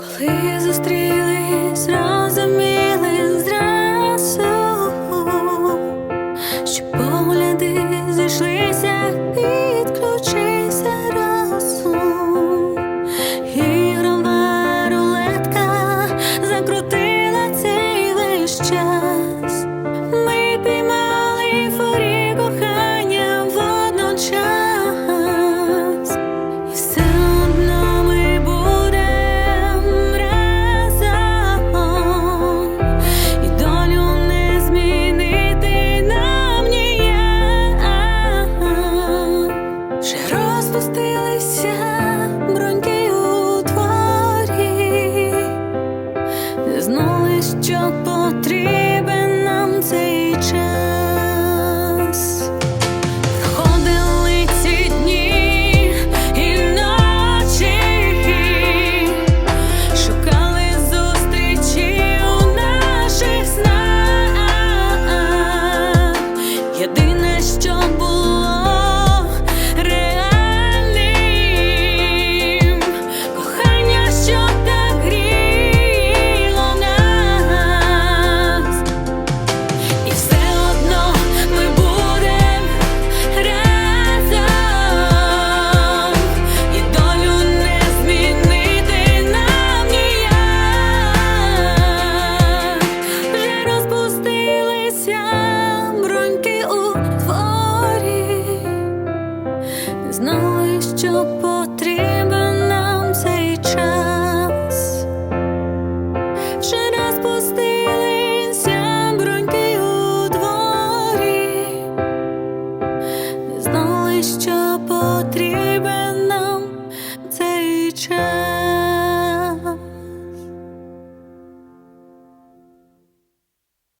коли зустрілись, розуміли зразу, що погляди зійшлися, підключився разом, ігрова рулетка закрутила цей весь. Знали, що потрібен trước